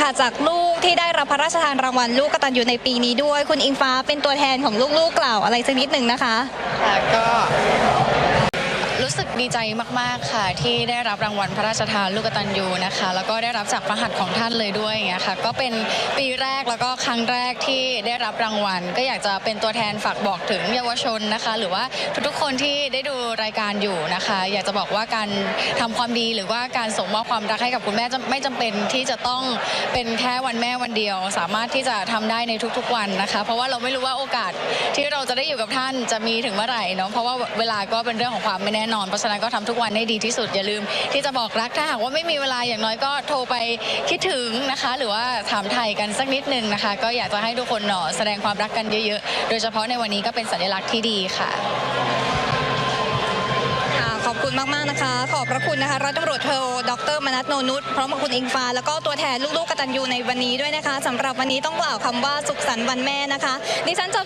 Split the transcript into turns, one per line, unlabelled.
ค่ะจากลูกที่ได้รับพระราชทานรางวัลลูกกตัญญูในปีนี้ด้วย คุณอิงฟ้าเป็นตัวแทนของลูกๆกล่าวอะไรสักนิดหนึ่งนะคะ
ค่ะก็ รู้สึกดีใจมาก ๆ ค่ะ ที่ได้รับรางวัลพระราชทานลูกกตัญญูนะคะ แล้วก็ได้รับจากพระหัตถ์ของท่านเลยด้วยอย่างเงี้ยค่ะ ก็เป็นปีแรกแล้วก็ครั้งแรกที่ได้รับรางวัล ก็อยากจะเป็นตัวแทนฝากบอกถึงเยาวชนนะคะ หรือว่าทุกๆคนที่ได้ดูรายการอยู่นะคะ อยากจะบอกว่าการทำความดีหรือว่าการส่งมอบความรักให้กับคุณแม่ไม่จำเป็นที่จะต้องเป็นแค่วันแม่วันเดียว สามารถที่จะทำได้ในทุกๆวันนะคะ เพราะว่าเราไม่รู้ว่าโอกาสที่เราจะได้อยู่กับท่านจะมีถึงเมื่อไหร่เนาะเพราะว่าเวลาก็เป็นเรื่องของความไม่แน่นอนเพราะฉะนั้นก็ทำทุกวันให้ดีที่สุดอย่าลืม ที่จะบอกรักถ้าหากว่าไม่มีเวลาอย่างน้อยก็โทรไปคิดถึงนะคะ หรือว่าถามไทยกันสักนิดนึงนะคะ ก็อยากจะให้ทุกคนเนาะแสดงความรักกันเยอะๆ โดยเฉพาะในวันนี้ก็เป็นสัญลักษณ์ที่ดีค่ะ
ค่ะขอบคุณมาก ๆ นะคะ ขอบพระคุณนะคะร้อยตำรวจโทดรมนัทโนนุชพร้อมกับคุณอิงฟ้า แล้วก็ตัวแทนลูก ๆกตัญญูในวันนี้ด้วยนะคะสำหรับวันนี้ต้องกล่าวคำว่าสุขสันต์วันแม่นะคะ ดิฉันจะ